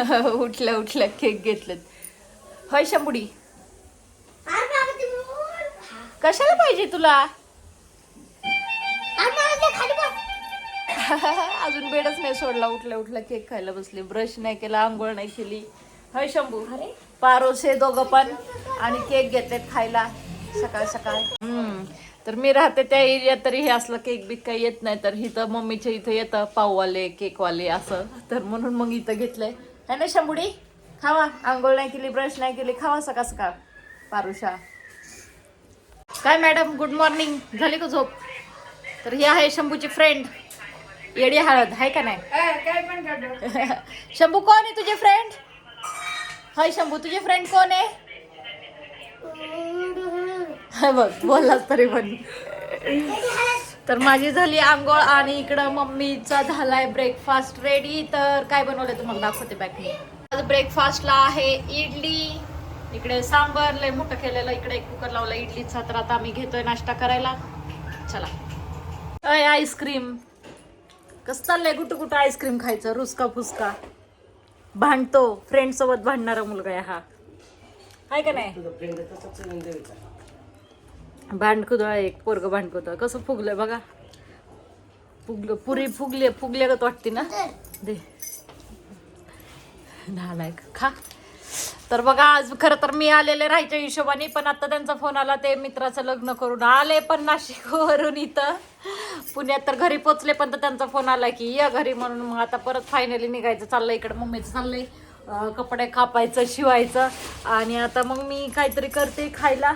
उठल्या उठल्या केक घेतलेत. होय शंभुडी कशाला पाहिजे तुला? अजून बेडच नाही सोडला. उठल्या उठल्या केक खायला बसले. ब्रश नाही केला आंघोळ नाही केली. होय शंभू पारोसे दोघं पण. आणि केक घेतात खायला. सकाळ सकाळ. हम्म. तर मी राहते त्या एरियात तरी हे असलं केक बीक काही येत नाही. तर इथं मम्मीच्या इथं येतं पाववाले केकवाले असं. तर म्हणून मग इथं घेतलंय. है ना शंभुडी खावा. आंघोळ नाही केली ब्रश नाही केली खावा सकाळ सकाळ. पारुषा. काय मॅडम गुड मॉर्निंग झाली का झोप? तर ही आहे शंभूची फ्रेंड येडी हळद आहे का नाही? शंभू कोण आहे तुझे फ्रेंड हाय शंभू तुझे फ्रेंड कोण आहे? बघ बोललास तरी पण. तर माझी झाली आंघोळ आणि इकडं मम्मीचा झालाय ब्रेकफास्ट रेडी तर काय बनवलंय तुम्हाला दाखवते बॅकने आज ब्रेकफास्टला आहे इडली. इकडे सांबर लय मोठं केलेलं. इकडे एक कुकर लावला इडलीचा. तर आता आम्ही घेतोय नाश्ता करायला. चला. अय आईस्क्रीम कसं चाललंय? कुठं कुठं आईस्क्रीम खायचं? रुसका फुसका. भांडतो. फ्रेंड सोबत भांडणारा मुलगा आहे हा. आहे का नाही? भांडकुदळ एक पोरग भांडकुदळ. कसं फुगलंय बघा. फुगलं पुरी फुगले फुगल्यागत वाटते ना? दे. नालायक खा. तर बघा आज खरं तर मी आलेले राहायच्या हिशोबाने पण आता त्यांचा फोन आला ते मित्राचं लग्न करून आले पण नाशिकवरून इथं. पुण्यात तर घरी पोचले पण तर त्यांचा फोन आला की या घरी म्हणून. मग आता परत फायनली निघायचं चाललंय इकडे मम्मीचं चाललंय. कपडे कापायचं शिवायचं. आणि आता मग मी काहीतरी करते खायला.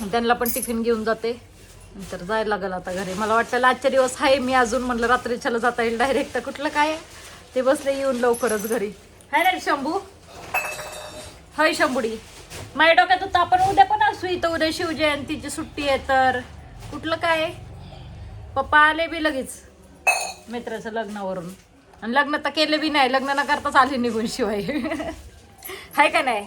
त्यांना पण टिफिन घेऊन जाते. तर जायला लागेल आता घरी. मला वाटलं आजच्या दिवस आहे मी अजून म्हणलं रात्रीच्याला जाता येईल डायरेक्ट कुठलं काय? आहे? ते बसले येऊन लवकरच घरी. हाय ना रे शंभू. हय शंभुडी. माझ्या डोक्यात होतं आपण उद्या पण असू इथं. उद्या शिवजयंतीची सुट्टी आहे तर. कुठलं काय? पप्पा आले बी लगेच. मित्राचं लग्नावरून. आणि लग्न तर केले बी नाही. लग्न न करताच आले निघून शिवाय. हाय का नाही?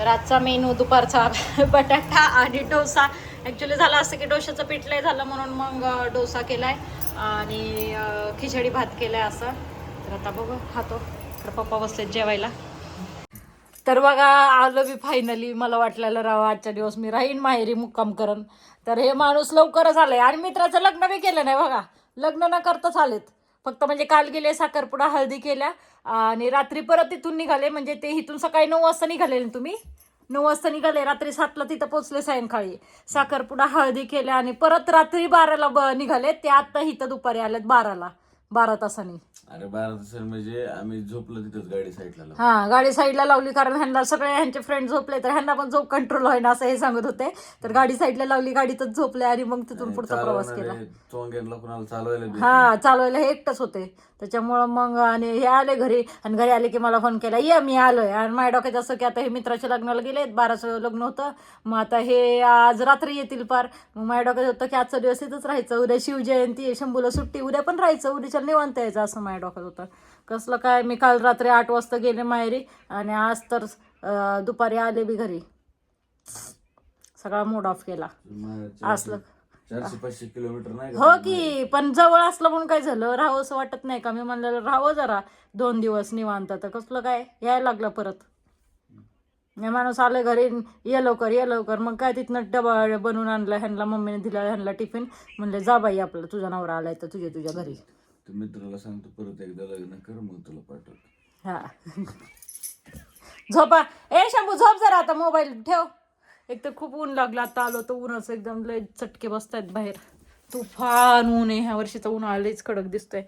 तर आजचा मेनू दुपारचा बटाटा आणि डोसा. ॲक्च्युली झाला असं की डोशाचं पीठ लय झालं म्हणून मग डोसा डोसा केलाय आणि खिचडी भात केलाय असं. तर आता बघू खातो. तर पप्पा बसलेत जेवायला. तर बघा आलं मी फायनली मला वाटलेलं राव आजच्या दिवस मी राहीन माहेरी मुक्काम करण. तर हे माणूस लवकरच आलंय. आणि मित्राचं लग्न बी केलं नाही बघा. लग्न न करताच आलेत फक्त म्हणजे काल गेले साखरपुडा हळदी केल्या आणि रात्री परत इथून निघाले. म्हणजे ते इथून सकाळी नऊ वाजता निघाले तुम्ही? नऊ वाजता निघाले रात्री सातला तिथं पोचले सायंकाळी. साखरपुडा हळदी केल्या आणि परत रात्री बाराला ब निघाले. ते आत्ता इथं दुपारी आलेत बाराला बारा तासांनी. अरे बारा तासांनी म्हणजे आम्ही झोपलो तिथंच गाडी साईडला. हा गाडी साईडला लावली कारण ह्यांना सगळे ह्यांचे फ्रेंड झोपले तर ह्यांना पण झोप कंट्रोल होईना असं हे सांगत होते. तर गाडी साईडला लावली गाडीतच झोपले आणि मग तिथून पुढचा प्रवास केला. चालवणारे चोंग्यांना कोणाला चालवायला देत हा चालवायला हे एकटंच होते. त्याच्यामुळं मग आणि हे आले घरी आणि घरी आले की मला फोन केला ये मी आलोय. आणि माझ्या डोक्यात असं की आता हे मित्राच्या लग्नाला गेले बाराचं लग्न होतं. मग आता हे आज रात्री येतील पार. मग माझ्या डोक्यात होतं की आजचा दिवस इथंच राहायचं. उद्या शिवजयंती आहे शंभूला सुट्टी उद्या पण राहायचं उद्याच्या निवांत यायचं असं माझ्या डोक्यात होतं. कसलं काय मी काल रात्री आठ वाजता गेले माहेरी आणि आज तर दुपारी आले बी घरी. सगळा मूड ऑफ केला. असलं. चारशे पाचशे किलोमीटर नाही हो की पण जवळ असलं म्हणून काय झालं? राहावं असं वाटत नाही का? मी म्हणलेलं राहावं जरा. दोन दिवस निवांत. तर कसलं काय? यायला लागलं परत. माणूस आलं घरी ये लवकर ये लवकर. मग काय तिथनं डबा बनवून आणलं ह्यांना मम्मीने दिला ह्यांना टिफिन. म्हणले जा बाई आपलं तुझा नवरा आलाय तर तुझ्या तुझ्या घरी. तर मित्राला सांगतो परत एकदा लग्न कर मग तुला पाठवतो. हा. झोपा. ए शंभू झोप जरा आता मोबाईल ठेव. एक तर खूप ऊन लागलं आता आलो तर ऊनच एकदम लय चटके बसतायत बाहेर. तुफान ऊन आहे ह्या वर्षीचं ऊन आलेच कडक दिसतोय.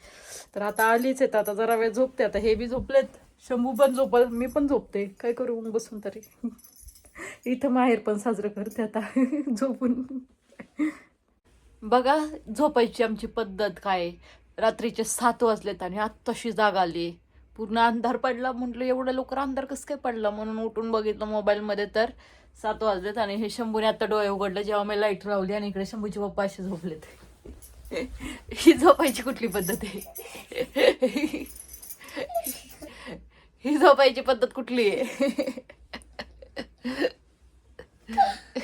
तर आता आलीच आहेत आता जरा वेळ झोपते आता हे बी झोपलेत. शंभू पण झोपल मी पण झोपते. काय करू ऊन बसून तरी. इथं माहेर पण साजरं करते आता झोपून. बघा झोपायची आमची पद्धत काय आहे. रात्रीचे सात वाजलेत आणि आत्ताशी जाग आली. पूर्ण अंधार पडला. म्हटलं एवढं लवकर अंधार कसं काय पडला? म्हणून उठून बघितलं मोबाईलमध्ये तर सात वाजलेत आणि हे शंभूने आता डोळे उघडले. जेव्हा मी लाइट लावली आणि इकडे शंभूचे पप्पा असे झोपलेत. ही झोपायची कुठली पद्धत आहे? ही झोपायची पद्धत कुठली आहे?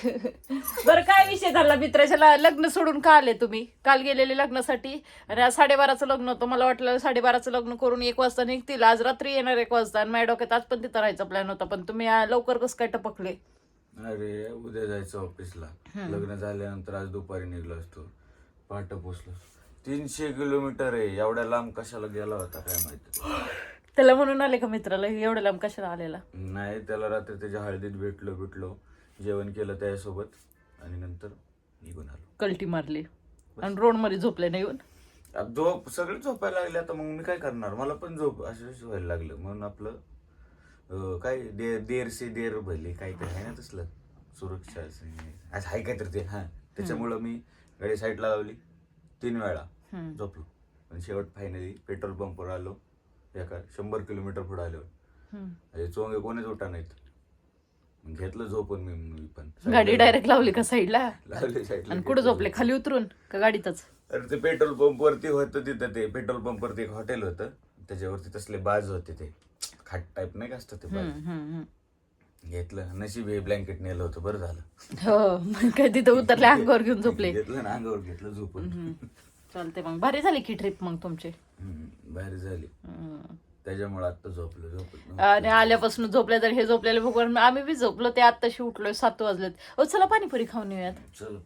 बरं काय विषय झाला मित्राच्या लग्न सोडून का आले तुम्ही? काल गेलेले लग्नासाठी? आणि आज साडेबाराचं लग्न होतं. मला वाटलं साडेबाराचं लग्न करून एक वाजता निघतील. आज रात्री येणार एक वाजता आणि माझ्या डोक्यात आज पण तिथं राहायचा प्लॅन होता. पण तुम्ही लवकर कसं काय टपकले? अरे उद्या जायचं ऑफिसला. लग्न झाल्यानंतर आज दुपारी निघलो असतो. पहाटे पोचलो तीनशे किलोमीटर आहे. एवढ्या लांब कशाला गेला होता काय माहिती? त्याला म्हणून आले का मित्राला? एवढ्या लांब कशाला आलेला? नाही त्याला रात्री त्याच्या हळदीत भेटलो भेटलो जेवण केलं त्याच्यासोबत आणि नंतर निघून आलो. कल्टी मारली. आणि रोडमध्ये झोपले नाही येऊन झोप सगळे झोपायला लागले. आता मग मी काय करणार? मला पण झोप असं व्हायला लागलं. म्हणून आपलं अं, काय देर देर से देर भले काय काय आहे ना तसलं. सुरक्षा असं असं आहे काय तर ते. हा. त्याच्यामुळं मी गाडी साईडला लावली. तीन वेळा हम्म. झोपलो. आणि शेवट फायनली पेट्रोल पंपवर आलो. एका शंभर किलोमीटर पुढे आलो हम्म. चोंगे कोणीच उठा नाहीत. घेतलं झोपून मी मी पण. गाडी डायरेक्ट लावली का साईडला? लावली साईडला आणि कुठं झोपले? खाली उतरून का गाडीतच? अरे ते पेट्रोल पंप वरती होतं तिथं ते. पेट्रोल पंप वरती एक हॉटेल होतं. त्याच्यावरती तसले बाज होते ते. खाट टाईप नाही का असतं ते बाज. घेतलं. नशीब हे ब्लँकेट नेलं होतं बरं झालं. हो मग काय तिथं उतरले अंगावर घेऊन झोपले. घेतलं ना अंगावर घेतलं झोपून. चालते मग. भारी झाली की ट्रिप मग तुमची. हम्म, बाहेर झाली. त्याच्यामुळे आता झोपलो झोपलो. आणि आल्यापासून झोपले तर हे झोपलेले बघून आम्ही बी झोपलो ते आत्ताशी उठलोय सात वाजलेत. ओ चला पाणीपुरी खाऊन येऊयात. चल.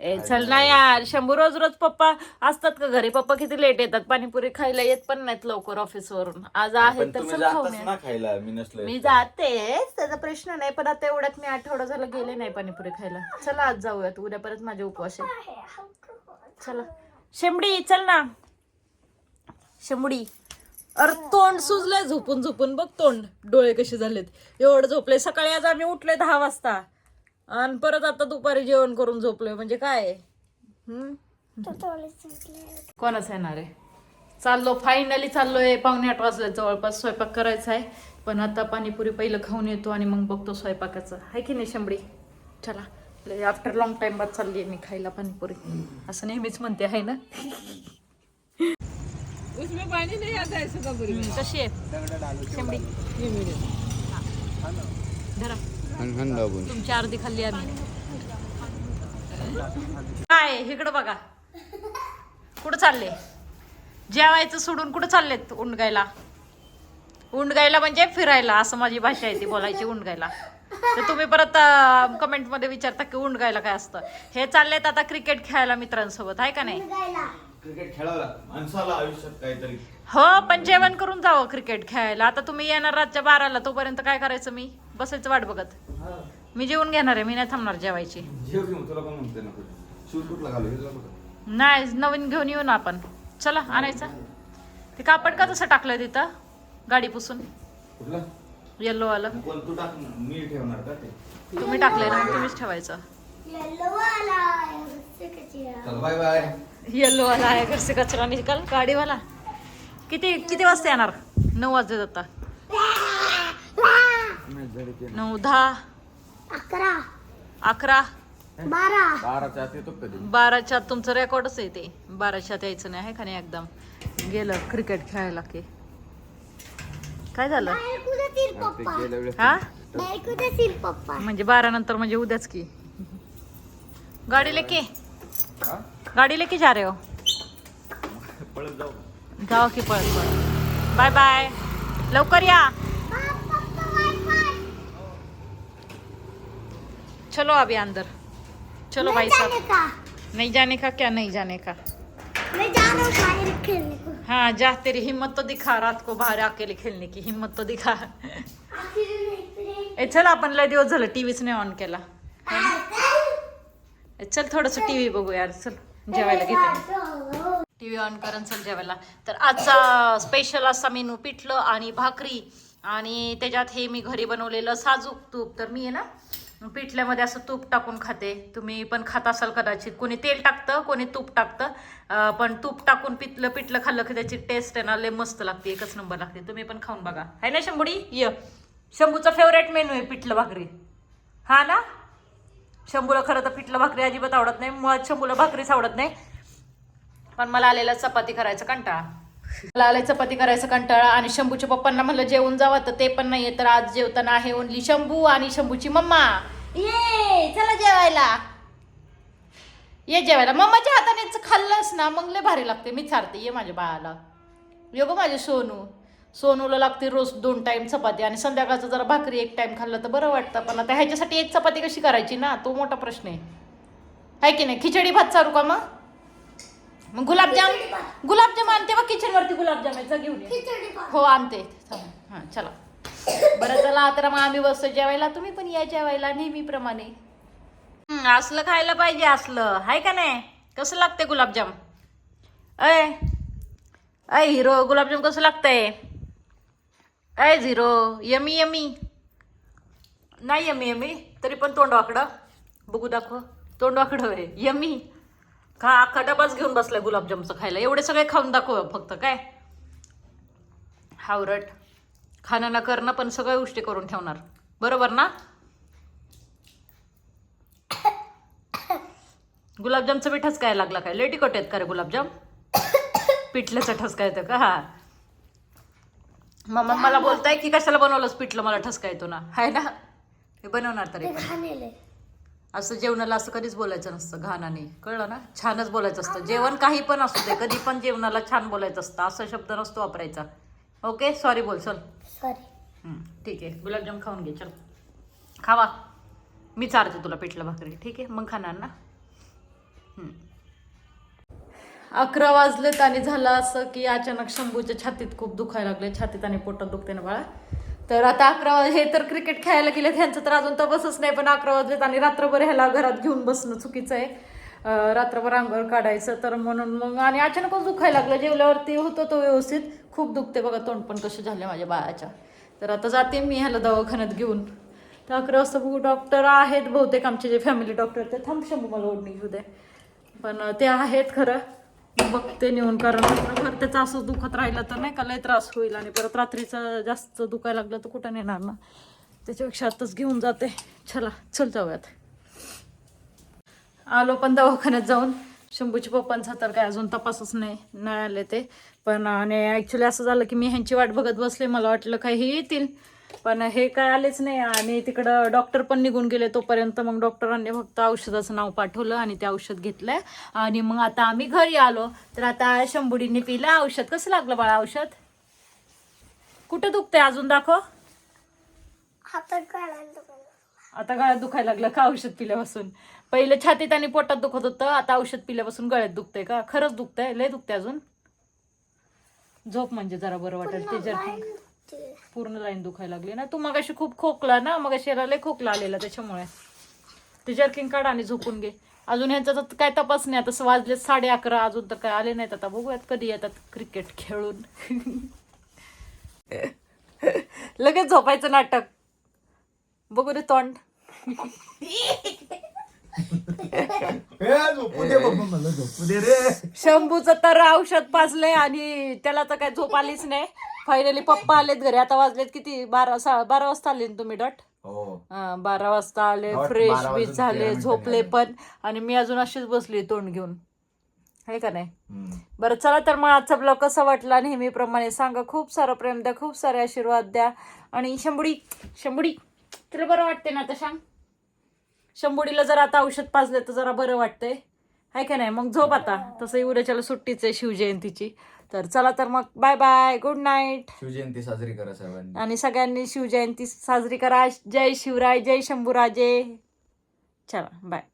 ए चल ना यार शंभू रोज रोज पप्पा असतात का घरी? पप्पा किती लेट येतात पाणीपुरी खायला येत पण नाहीत लवकर ऑफिस वरून. आज आहे पण तर तुम्ही चल खाऊन जाताच या ना खायला मी नसलो मी जाते त्याचा प्रश्न नाही पण आता एवढ्यात मी आठवडा झाला गेले नाही पाणीपुरी खायला. चला आज जाऊयात उद्या परत माझे उपवास आहे चला. शेंबडी चल ना. शेंबडी. अरे तोंड सुजलंय झोपून झोपून बघ तोंड. डोळे कसे झालेत. एवढं झोपले सकाळी आज आम्ही उठलोय दहा वाजता. आणि परत आता दुपारी जेवण करून झोपलोय. म्हणजे काय? कोणाच येणार आहे चाललो. फायनली चाललोय पावणे आठ वाजले. जवळपास स्वयंपाक करायचा आहे. पण आता पाणीपुरी पहिलं खाऊन येतो आणि मग बघतो स्वयंपाकाचं. आहे की नाही शंभरी? चला. आफ्टर लॉंग टाइम बाद चालली आहे मी खायला पाणीपुरी. असं नेहमीच म्हणते आहे ना? हम्म, कशी आहे शंभरी हा. धरा तुमची अर्धी खाल्ली आम्ही. काय इकडं बघा. कुठं चालले? जेवायचं सोडून कुठं चाललेत उंडगायला? उंडगायला म्हणजे फिरायला असं माझी भाषा आहे ती बोलायची उंडगायला. तर तुम्ही परत कमेंटमध्ये विचारता की उंडगायला काय असतं. हे चाललेत आता क्रिकेट खेळायला मित्रांसोबत आहे का नाही? क्रिकेट खेळायला माणसाला आयुष्यात काहीतरी. हो पण जेवण करून जावं क्रिकेट खेळायला. आता तुम्ही येणार रातच्या बाराला तोपर्यंत काय करायचं मी? बसायचं वाट बघत. मी जेवून घेणार आहे मी नाही थांबणार जेवायची. जेव घेऊन तुला पण म्हणते ना शूज कुठला घालू हे तुला बघा. नाही नवीन घेऊन येऊ ना आपण. चला आणायचं. ते कापड का तसं टाकलं तिथं? गाडी पुसून. कुठला? येल्लो वालं. पण तू टाक ना. मी ठेवणार का ते? तुम्ही टाकलंय ना तुम्हीच ठेवायचं. चल बाय बाय येल्लो वाला आहे घर से कचरा निकाल. गाडीवाला. किती किती वाजता येणार? नऊ वाजले आता. नऊ दहा. अकरा. अकरा. बारा. बाराच्या आत येतो कधी? बाराच्या आत तुमचं रेकॉर्डच आहे ते. बाराच्या आत यायचं नाही आहे का नाही एकदम? गेलं क्रिकेट खेळायला की. काय झालं? हा? म्हणजे बारा नंतर म्हणजे उद्याच की. गाडी लेके हा? गाडी लेके जा रहे हो? जाओ की पळत पळत. बाय बाय लवकर या. चलो अभी अंदर. चलो भाई साहब. नहीं जाने का क्या? नहीं जाने का. मैं जा रहा हूँ खेलने को. हाँ जा तेरी हिम्मत तो दिखा रात को बाहर अकेले खेलने की. हिम्मत तो दिखा. ए चल आपण लय दिवस झालं टीव्हीच नाही ऑन केला. चल. थोडस टीव्ही बघू यार. चल. जेवायला घेते. टीव्ही ऑन करून चल जेवायला. तर आजचा स्पेशल असा मेनू पिठलं आणि भाकरी. आणि त्याच्यात हे मी घरी बनवलेलं साजूक तूप. तर मी आहे ना पिठल्यामध्ये असं तूप टाकून खाते. तुम्ही पण खात असाल कदाचित. कोणी तेल टाकतं कोणी तूप टाकतं. पण तूप टाकून पिठलं पिठलं खाल्लं की त्याची टेस्ट आहे ना लय मस्त लागते. एकच नंबर लागते. तुम्ही पण खाऊन बघा. आहे ना शंभुडी? य. शंभूचा फेवरेट मेनू आहे पिठलं भाकरी. हा ना? शंभूला खरं तर पिठलं भाकरी अजिबात आवडत नाही. मुळात शंभूला भाकरीच आवडत नाही. पण मला आलेला चपाती करायचा कंटाळा. मला आलाय चपाती करायचा कंटाळा आणि शंभूच्या पप्पांना म्हणलं जेवून जावं तर ते पण नाहीये तर आज जेवताना आहे ओनली शंभू आणि शंभूची मम्मा. ये चला जेवायला. ये जेवायला. मम्माच्या हाताने खाल्लंस ना मग लय भारी लागते मी चारते ये माझ्या बाळाला. ये ग माझे सोनू. सोनूला लागते रोज दोन टाइम चपाती आणि संध्याकाळचं जरा भाकरी एक टाइम खाल्लं तर बरं वाटतं. पण आता ह्याच्यासाठी एक चपाती कशी करायची ना? तो मोठा प्रश्न आहे. आहे की नाही? खिचडी भात चालू का मग? मग गुलाबजाम गुलाबजाम आणते बघ किचन वरती गुलाबजाम आहे. घेऊन ये. हो आणते. हां चला. बरं चला तर मग आम्ही बसतो जेवायला. तुम्ही पण या जेवायला नेहमीप्रमाणे हं, असलं खायला पाहिजे असलं. हाय का नाही? कसं लागते गुलाबजाम? अय. अय हिरो गुलाबजाम कसं लागतंय? अय झिरो. Yummy yummy. नाही यमी यमी. तरी पण तोंड वाकडं. बघू दाखव. तोंड वाकडं होय. यमी. खा अख्खा डबाच घेऊन बसलाय गुलाबजामचं खायला. एवढे सगळे खाऊन दाखव फक्त काय? हावरट. खाणं ना करणं पण सगळ्या गोष्टी करून ठेवणार. बरोबर ना? गुलाबजामचं पीठच ठसकाय लागला काय? लेटी आहेत का रे गुलाबजाम? पिठल्याचा ठसका येतं का? हा. मग मला बोलताय की कशाला बनवलंस पिठलं? मला ठसका येतो ना. हाय ना? हे बनवणार तरी ते पण. घाणेले. असं जेवणाला असं कधीच बोलायचं नसतं घाणाने. कळलं ना? छानच बोलायचं असतं. जेवण काही पण असू दे कधी पण जेवणाला छान बोलायचं असतं. असा शब्द नसतो वापरायचा. ओके? सॉरी बोल चल. सॉरी ठीक आहे. गुलाबजाम खाऊन घे चल. खावा. मी चारते तुला पिठलं भाकरी. ठीक आहे? मग खाणार ना? हं. अकरा वाजलेत आणि झालं असं की अचानक शंभूच्या छातीत खूप दुखायला लागले. छातीत आणि पोटात दुखते ना बाळा. तर आता अकरा वाज हे तर क्रिकेट खेळायला गेले ह्यांचं तर अजून तर नाही पण अकरा वाजलेत आणि रात्रभर ह्याला घरात घेऊन बसणं चुकीचं आहे. रात्रभर अंगावर काढायचं तर म्हणून मग आणि अचानकच दुखायला लागलं. जेवल्यावरती होतं तो व्यवस्थित. खूप दुखते बघा तोंड पण कसे झाले माझ्या बाळाच्या. तर आता जाते मी ह्याला दवाखान्यात घेऊन. तर अकरा वाजता बघू डॉक्टर आहेत बहुतेक आमचे जे फॅमिली डॉक्टर ते थांब शंभू मला ओढणी घेऊ दे. पण ते आहेत खरं. बघते नेऊन कारण रात्रभर त्याचा असं दुखत राहिलं तर नाही का लय त्रास होईल आणि परत रात्रीचं जास्त दुखायला लागलं तर कुठं नेणार ना? त्याच्यापेक्षा आताच घेऊन जाते. चला चल जाऊयात. आलो पण दवाखान्यात जाऊन. शंभूच्या पप्पांचा तर काय अजून तपासच नाही नाही आले ते. पण आणि ॲक्च्युली असं झालं की मी ह्यांची वाट बघत बसले मला वाटलं काही येतील. पण हे काय आलेच नाही आणि तिकडं डॉक्टर पण निघून गेले तोपर्यंत मग डॉक्टरांनी फक्त औषधाचं नाव पाठवलं आणि ते औषध घेतलंय. आणि मग आता आम्ही घरी आलो. तर आता शंभुडीने पिलं औषध. कसं लागलं बाळा औषध? कुठं दुखतंय अजून दाखव. आता गळ्यात दुखायला लागलं. का औषध पिल्यापासून? पहिले छातीत आणि पोटात दुखत होतं आता औषध पिल्यापासून गळ्यात दुखतंय का? खरंच दुखतंय? लय दुखतंय अजून? झोप म्हणजे जरा बरं वाटेल ते जर पूर्ण लाईन दुखायला लागली. ना तू मगाशी खूप खोकला ना मग लय खोकला आलेला त्याच्यामुळे. ते जर्किंग काढ आणि झोपून घे. अजून ह्यांचा तर काय तपास नाही आता वाजले साडे अकरा अजून तर काय आले नाहीत आता. बघूयात कधी येतात क्रिकेट खेळून. लगेच झोपायचं नाटक. बघू रे तोंड. शंभूचं तर औषध पाजलंय आणि त्याला तर काय झोप आलीच नाही. फायनली पप्पा आलेत घरी. आता वाजलेत किती? बारा सा बारा वाजता आले ना तुम्ही डॉट? हो. बारा वाजता आले फ्रेश बारा बीच वाजून झाले तेरा झोपले. पण. आणि मी अजून अशीच बसली तोंड घेऊन. आहे का नाही? हम्म. बरं चला तर मग आजचा ब्लॉग कसा वाटला? नेहमीप्रमाणे सांगा. खूप सारं प्रेम द्या खूप सारे आशीर्वाद द्या. आणि शंभुडी शंभुडी तुला बरं वाटते ना आता सांग? शंभुडीला जर आता औषध पाजले तर जरा बरं वाटतंय. आहे का नाही? मग झोप आता. तसंही उद्याच्याला सुट्टीच आहे शिवजयंतीची. तर चला तर मग bye bye good night. Shivjayanti साजरी करा सर्वांनी. आणि सगळ्यांनी शिवजयंती साजरी करा. जय शिवराय जय शंभूराजे. चला बाय.